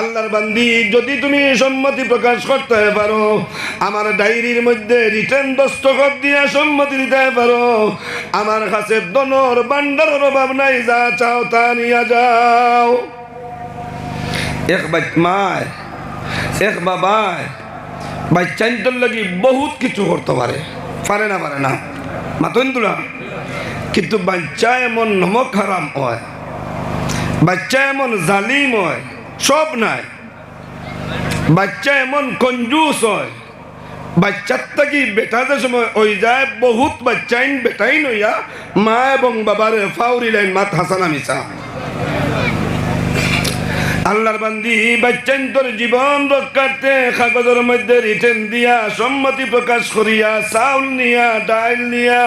আল্লাহর বান্দি, যদি তুমি সম্মতি প্রকাশ করতে পারো, আমার ডায়েরির মধ্যে রিটার্ন দস্তখত দিয়ে সম্মতি দিতে পারো। আমার কাছে দনর বান্ডারের অভাব নাই, যা চাও তা নিয়ে যাও। এক বাই মায়, এক বাবায় বাচ্চাইন্তর লাগি বহুত কিছু করতে পারে। পারে না পারে না। মাতন তুলা কিন্তু বাচ্চা এমন নমক হারাম হয়, বাচ্চা এমন জালিম হয় সব নাই। বাচ্চা এমন কঞ্জুস হয়। বাচ্চার থাকি বেটাতে সময় ওই যায়, বহুত বাচ্চাইন বেটাই নইয়া মা এবং বাবারে ফাউরি লাইন মাত হাসানা মিশা আল্লাহর বান্দি বাচ্চান তোর জীবন রক্ষার্থে কাগজের মধ্যে রিটেন দিয়া সম্মতি প্রকাশ করিয়া, চাউল নিয়া, ডাইল নিয়া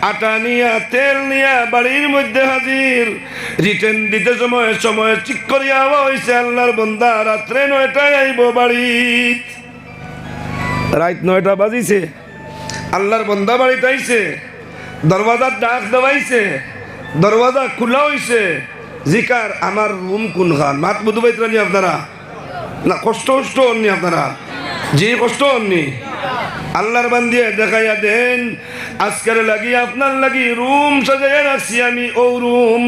আটা নিয়া, তেল নিয়া বাড়ির মধ্যে হাজির। রিটেন দিতে সময় সময় ঠিক করিয়া হয়েছে আল্লাহর বন্দা। রাত্রে নয়টায় আইব বাড়ি। রাত নয়টা বাজিছে। আল্লাহর বন্দা বাড়িতে আইছে। দরওয়াজার ডাক দেওয়াইছে। দরওয়াজা খোলা হইছে। জিকার, আমার রুম কোন খান মাত বুধু পাইতরানি আপনারা? না, কষ্ট কষ্ট হননি আপনারা? যে কষ্ট হননি? আল্লাহর বান্দিয়ে দেখাইয়া দেন, আজকের লাগি আপনার লাগি রুম সাজাইয়া রাখছি আমি, ও রুম।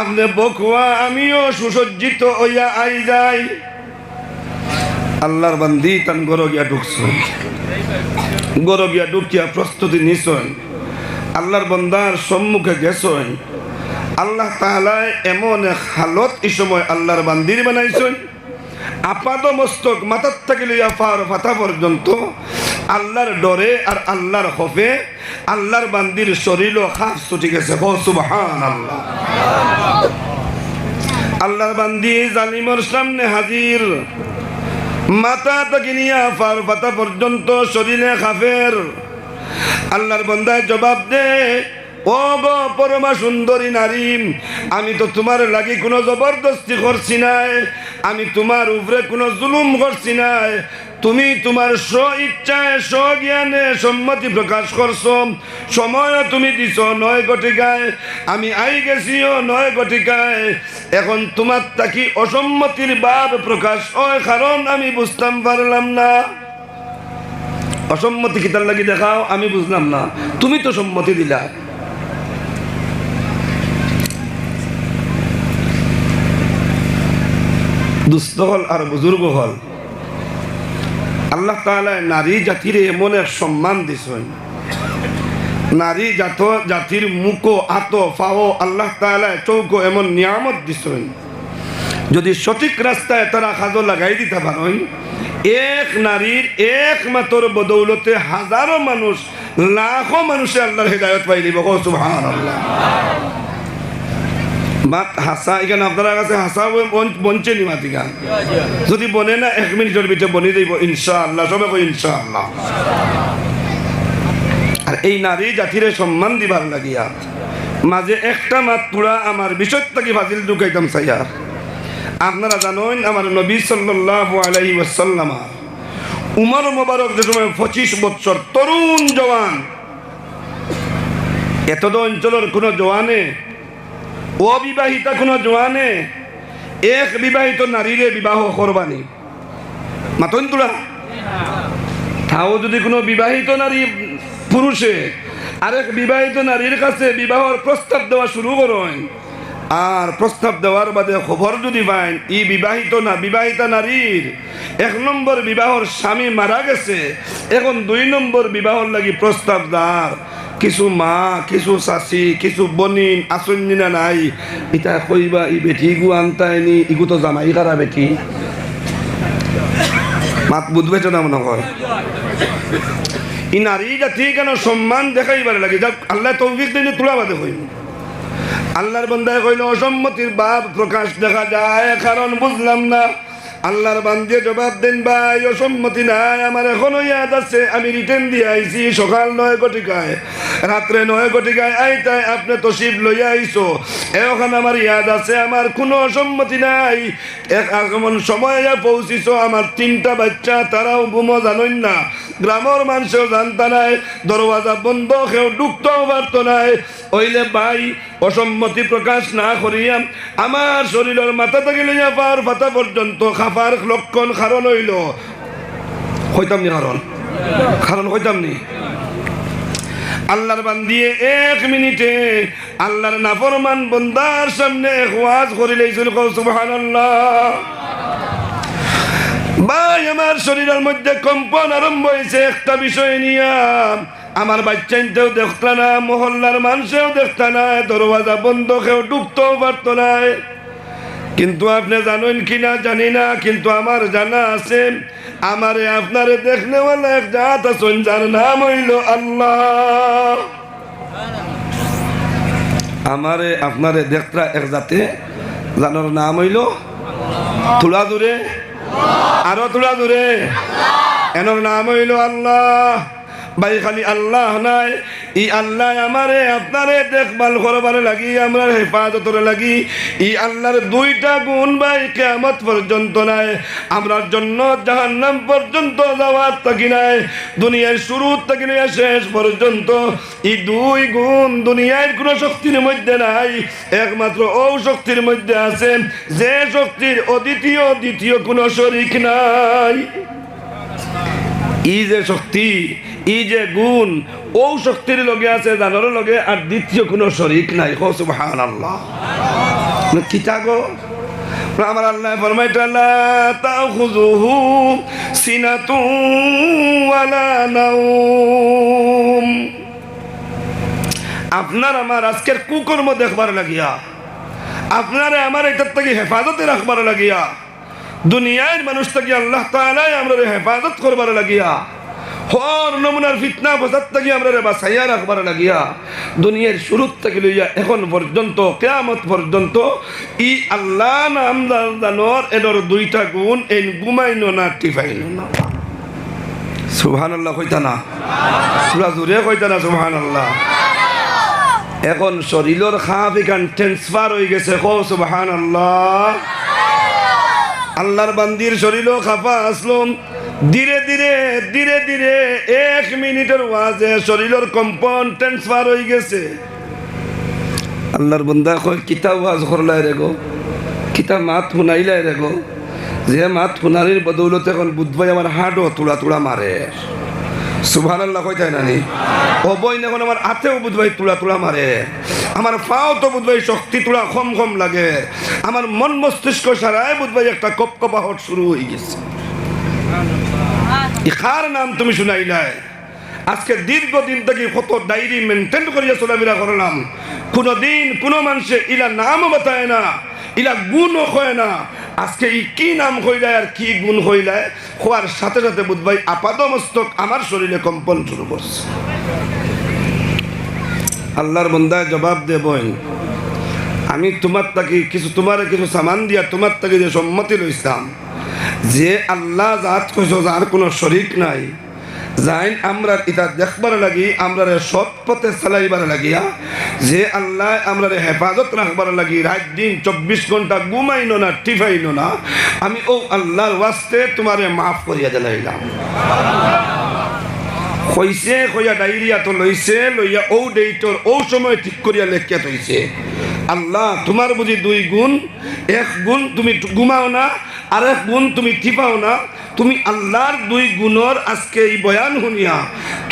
আপনি বকুয়া, আমিও সুসজ্জিত হইয়া আই যাই। আল্লাহর বান্দি তান গরো গিয়া ঢুকছেন গরো গিয়া ঢুকিয়া প্রস্তুতি নিছেন। আল্লাহর বন্দার সম্মুখে গেছেন। আল্লাহ তাহলায় এমন এক হালত এই সময় আল্লাহর বান্দির বানাইছেন। আপাদ মস্তক মাথার থেকে লইয়া পার ফাতা পর্যন্ত আল্লাহর ডরে আর আল্লাহর খফে আল্লাহর বান্দির শরীর খাস ছুটি গেছে। সুবহান আল্লাহ আল্লাহর বান্দি জালিমর সামনে হাজির। মাথা থেকে নিয়ে পার ফাতা পর্যন্ত শরীরে খাফের। আল্লাহর বন্দায় জবাব দে ও গো পরমা সুন্দরী নারী, আমি তো তোমার লাগি কোনো জবরদস্তি করছি নাই, আমি তোমার উপরে কোনো জুলুম করছি নাই তুমি তোমার স্ব ইচ্ছায় স্ব জ্ঞানে সম্মতি প্রকাশ করছ। সময় তুমি দিছ নয় গটিকায়। আমি আই গেছিও নয় গটিকায়। এখন তোমার তাকি অসম্মতির ভাব প্রকাশ। হয় কারণ আমি বুঝতাম পারলাম না। অসম্মতি কিতার লাগি দেখাও? আমি বুঝলাম না। তুমি তো সম্মতি দিলা। দুস্থ হল আর বুজুর্গ হল। আল্লাহ তাআলা নারী জাতির এমন এক সম্মান দিছেন। নারী জাত, জাতির মুখো আত ফাও আল্লাহ তাআলা চৌকো এমন নিয়ামত দিছেন। যদি সঠিক রাস্তায় তারা খাজো লাগাই দিতে পারেন, এক নারীর এক মাতর বদৌলতে হাজারো মানুষ, লাখো মানুষে আল্লাহর হেদায়ত পাই দিব সুবহান আল্লাহ মাত হাসা এখানে আপনার কাছে হাসা বনছে নি মাতিকা যদি বনে না, এক মিনিটের ভিতরে বনে দিব ইনশা আল্লাহ সবে কই ইনশা আল্লাহ আর এই নারী জাতিরে সম্মান দিবার লাগিয়া, মাঝে একটা মাত পুরা আমার বিষয় থেকে ফাজিল ঢুকাইতাম সাইয়ার আপনারা জানেন আমার নবী সাল্লাল্লাহু আলাইহি ওয়াসাল্লাম উমর মোবারক যে সময় পঁচিশ বছর তরুণ জওয়ান এত অঞ্চলের কোনো জওয়ানে অবিবাহিতা কোনো জোয়ানে, এক বিবাহিত নারীরে বিবাহ করবানি মাতন তোরা তাও যদি কোনো বিবাহিত নারী পুরুষে আরেক বিবাহিত নারীর কাছে বিবাহর প্রস্তাব দেওয়া শুরু করেন আর প্রস্তাব দেওয়ার বাদে খবর যদি পাইন, ই বিবাহিত না বিবাহিতা নারীর, এক নম্বর বিবাহর স্বামী মারা গেছে, এখন দুই নম্বর বিবাহর লাগি প্রস্তাব দার কিছু মা, কিছু চাচি, কিছু বনিন আচন্যি না নাই। ইটা কইবা, ই বেটি গু আনতাইনি ইগু তো জামাই কারা বেটি। মাত বুঝবে না মনে হয় ই নারী জাতি কেন সম্মান দেখাইবার লাগে, যাক আল্লাহ তৌফিক দিনে তোলা বাদে হইল আল্লাহর বন্ধায় কইল, অসম্মতির ভাব প্রকাশ দেখা যায়, কারণ বুঝলাম না। আল্লাহর বান্দিয়ে জবাব দেন, ভাই, অসম্মতি নাই, আমার এখনও ইয়াদ আছে, আমি রিটার্ন দিয়ে আইছি, সকাল নয় গটিকায়, রাত্রে নয় গটিকায়, আইতায় আপনি তো শিব লইয়া আইছো। এখন আমার ইয়াদ আছে, আমার কোনো অসম্মতি নাই। এক আগমন সময় পৌঁছিছো, আমার তিনটা বাচ্চা, তারাও বুমো জানেন না। গ্রামের মানুষেও জানতা নাই, দরওয়াজা বন্ধ, কেউ ঢুকতেও পারতো নাই। ওইলে ভাই, অসম্মতি প্রকাশ না করিয়া আমার শরীরের মাথা থেকে লইয়া পার পাতা পর্যন্ত খাফার লক্ষণ কারণ হইল। হইতাম নি কারণ কারণ হইতাম নি? আল্লাহর বান্দিয়ে এক মিনিটে আল্লাহর নাফরমান বন্দার সামনে ওয়াজ করিলেছিল সুবহানাল্লাহ। ভাই, আমার শরীরের মধ্যে কম্পন আরম্ভ হয়েছে একটা বিষয় নিয়ে। আমার বাচ্চাইতেও দেখত না, মহল্লার মানুষেও দেখত না, দরওয়াজা বন্ধ, কেউ ঢুকতেও পারতো না। কিন্তু আপনি জানেন কি না, জানি না, কিন্তু আমার জানা আছে, আমারে আপনারে দেখলে এক জাত আছেন, যার নাম হইল আল্লাহ। আমারে, আপনারে দেখরা এক জাতে, জানোর নাম হইল তুলা দূরে আরও তুলা দূরে এনর নাম হইল আল্লাহ। ভাই, খালি আল্লাহ নাই। ই আল্লাহ আমারে আপনারে দেখভাল করবার লাগি আমরা হেফাজতরে লাগি। ই আল্লাহর দুইটা গুণ ভাই কেমত পর্যন্ত নাই। আমরার জন্য জাহান্নাম পর্যন্ত যাওয়ার থাকি নাই। দুনিয়ার শুরু থাকি নিয়ে শেষ পর্যন্ত। ই দুই গুণ দুনিয়ার কোনো শক্তির মধ্যে নাই। একমাত্র ও শক্তির মধ্যে আছে। যে শক্তির অদ্বিতীয়, দ্বিতীয় কোনো শরিক নাই। ই যে শক্তি ই যে গুণ ও শক্তির লগে আছে জানার লগে, আর দ্বিতীয় কোনো শরিক নাই। হো সুবহান আল্লাহ কিতা গো? আমার আল্লাহ ফরমাইতা লা তাখুযুহু সিনাতু ওয়ালা নাওম। আপনার আমার আজকের কুকর্ম দেখবার লাগিয়া, আপনারে আমার এটার থেকে হেফাজতে রাখবার লাগিয়া, দুনিয়ার মানুষ থেকে আল্লাহ তালাই আমরা হেফাজত করবার লাগিয়া হর নমুনার ফিতনা ফসাদ থেকে আমরা বাসাইয়া রাখবার লাগিয়া। দুনিয়ার শুরু থেকে লইয়া এখন পর্যন্ত, কেয়ামত পর্যন্ত, ই আল্লাহ নাম জানোর এডর দুইটা গুণ এই গুমাইন না টিফাইন না। সুবহান আল্লাহ কইতা না পুরা জোরে কইতা না সুবহান আল্লাহ এখন শরীরের খাপ এখান ট্রান্সফার হয়ে গেছে কো সুবহান আল্লাহ আল্লাহর বান্দির শরীরও খাফা আসলম। ধীরে ধীরে ধীরে ধীরে এক মিনিটের ওয়াজে শরীরের কম্পন ট্রান্সফার হয়ে গেছে। আল্লাহর বন্দা কয় কিতাব ওয়াজ করলাই রে গো? কিতাব মাত শুনাইলাই রে গো? যে মাত শুনানির বদৌলতে এখন বুধবাই আমার হাটও তুলা তুলা মারে। সুভান আল্লাহ কই তাই নানি? অবই এখন আমার হাতেও বুধবাই তুলা তুলা মারে। আমার পাও তো বুধবাই শক্তি তুলা কম কম লাগে। আমার মন মস্তিষ্ক সারায় বুধবাই একটা কপ কপাহট শুরু হয়ে গেছে। ইখার নাম তুমি শুনাইলাই। আজকে দীর্ঘদিন থেকে কত ডায়েরি মেনটেন করিয়া চলাফেরা করলাম কোনো দিন কোনো মানুষে ইলা নামও বাতায় না, ইলা গুণও হয় না। আজকে ই কি নাম হইলায় আর কি গুণ হইলায় হওয়ার সাথে সাথে বুধবাই আপাদ মস্তক আমার শরীরে কম্পন শুরু করছে। আল্লাহর বন্দায় জবাব দেবই আমি তোমার তাকে কিছু তোমার কিছু সামান দিয়া তোমার তাকে যে সম্মতি লইছিলাম। যে আল্লাহ জাত কইছো যার কোনো শরিক নাই। যাইন আমরা এটা দেখবার লাগি আমরা সৎ পথে চালাইবার লাগিয়া, যে আল্লাহ আমরা হেফাজত রাখবার লাগি, রাত দিন চব্বিশ ঘণ্টা ঘুমাইন না টিফাইন না, আমি ও আল্লাহর ওয়াস্তে তোমারে মাফ করিয়া দিলাইলাম। কইছে কইয়া ডায়েরিয়া তো লইছে, লইয়া ও ডেটর ও সময় ঠিক করিয়া লেখিয়া থইছে। আল্লাহ, তোমার বুঝি দুই গুণ, এক গুণ তুমি ঘুমাও না আর এক গুণ তুমি টিপাও না। তুমি আল্লাহর দুই গুণর আজকে এই বয়ান শুনিয়া,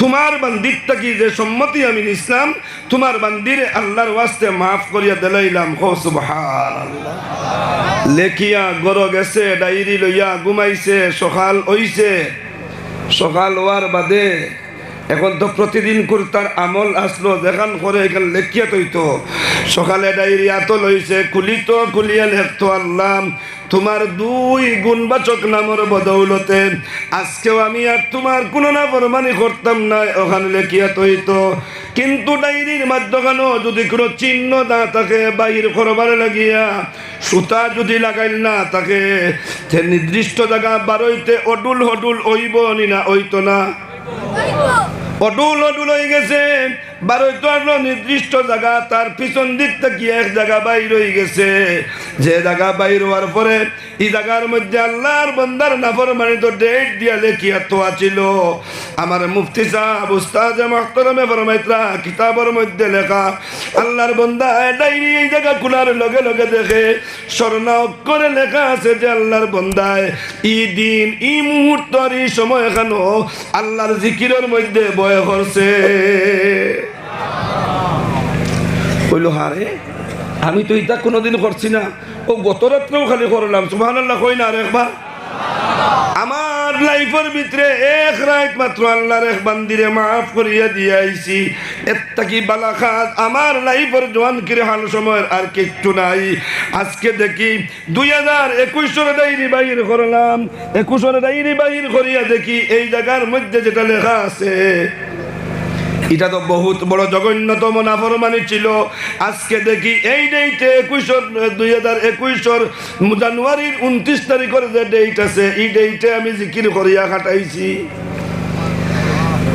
তোমার বান্দির থাকি যে সম্মতি আমি নিছিলাম, তোমার বান্দিরে আল্লাহর ওয়াস্তে মাফ করিয়া দিলাইলাম। হো সুবহান লেখিয়া গড় গেছে, ডায়েরি লইয়া ঘুমাইছে, সকাল হইছে। সকাল হওয়ার বাদে এখন তো প্রতিদিন কুর্তার আমল আসলো, দেখান করে এখানে লেখিয়া তৈতো। সকালে ডায়রিয়া তো লইছে খুলিত খুলিয়া লেখতো আল্লাহ তোমার দুই গুণবাচক নামের বদৌলতে। আজকেও আমি আর তোমার কোনো না প্রমাণই করতাম না, ওখানে লেখিয়া তৈতো। কিন্তু ডায়েরির মাধ্যমে যদি কোনো চিহ্ন না থাকে, বাহির করবার লাগিয়া সুতা যদি লাগাইল না তাকে সে নির্দিষ্ট জায়গা বারইতে অডুল হডুল ওইব নি না ওইতো না। অডুল অডুল হয়ে গেছে বারোই তো নির্দিষ্ট জায়গা, তার পিছন দিক থেকে এক জায়গা বাইর হয়ে গেছে। যে জায়গা বাইর হওয়ার পরে এই জায়গার মধ্যে আল্লাহর বন্দার নাফর মানে তো ডেট দিয়া লেখিয়া তো আছিল আমার মুফতি সাহেব, উস্তাদ মাহতরমে ফরমাইত্রা মধ্যে লেখা, আল্লাহর বন্দা ডাইরি এই জায়গা খোলার লগে লগে দেখে স্বর্ণ অক্ষরে লেখা আছে যে আল্লাহর বন্দায় ই দিন ই মুহূর্তর এই সময় এখানো আল্লাহর জিকিরের মধ্যে বয় করছে কইল, হারে, আমি তো এটা কোনোদিন করছি না। ও গত রাত্রেও খালি করলাম সুহান আল্লাহ কই না একবার? আমার লাইফের ভিতরে এক রাত মাত্র আল্লাহর এক বান্দিরে মাফ করিয়া দিয়ে আইছি। একটা কি বালা খাত আমার লাইফের জোয়ান কিরে হাল সময়ের আর কিচ্ছু নাই। আজকে দেখি দুই হাজার একুশের ডাইরি বাহির করলাম। একুশের ডাইরি বাহির করিয়া দেখি এই জায়গার মধ্যে যেটা লেখা আছে এটা তো বহুত বড় জঘন্যতম নাফরমানি ছিল। আজকে দেখি এই ডেটে একুশর দুই হাজার একুশর জানুয়ারির উনত্রিশ তারিখের যে ডেট আছে, এই ডেটে আমি জিকির করিয়া কাটাইছি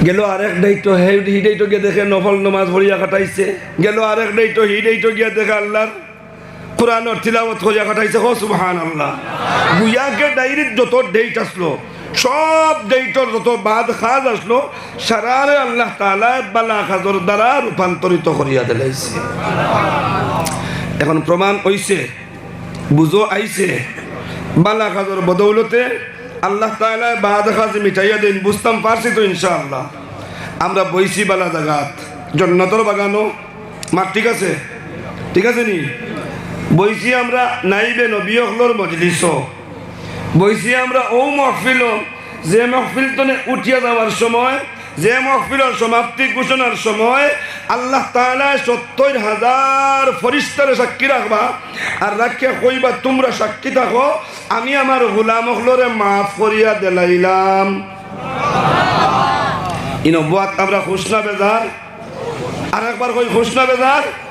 গেল আরেক ডেইটো হি ডেইটো গিয়ে দেখে নফল নমাজ ভরিয়া কাটাইছে গেল আরেক ডেইটো হি ডেইটো গিয়ে দেখে আল্লাহর কোরআনের তিলাওয়াত করিয়া কাটাইছে হো সুবহান আল্লাহ বুয়াকে ডায়েরির যত ডেট আসলো সব ডেটর যত বাদ খাজ আসলো, সারারে আল্লাহ তালা বালা খাজর দ্বারা রূপান্তরিত করিয়া দিলাইছে। এখন প্রমাণ হইছে, বুঝো আইছে, বালা খাজর বদৌলতে আল্লাহ তালা বাদ খাজ মিঠাইয়া দিন, বুঝতাম পারছি তো ইনশাআল্লাহ। আমরা বইছি বালা জাগাত, জন্নতর বাগানো মাঠ ঠিক আছে? ঠিক আছে নি? বইছি আমরা নাইবে নবীর মজলিস বইছি আমরা ও মহফিল যে মহফিল তনে উঠিয়া যাওয়ার সময় যে মহফিলের সমাপ্তি ঘোষণার সময় আল্লাহ তাআলা সত্তর হাজার ফরিস্তারে সাক্ষী রাখবা আর রাখিয়া কইবা তোমরা সাক্ষী থাকো আমি আমার গোলাম হলরে মাফ করিয়া দিলাইলাম। ইনবাত আমরা খুশ না বেজার। আর একবার কই খুশ না বেজার?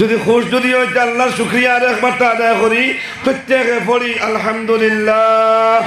যদি খুশ যদি ওই আল্লাহ শুক্রিয়া আর একবার আদায় করি প্রত্যেকে পড়ি আলহামদুলিল্লাহ।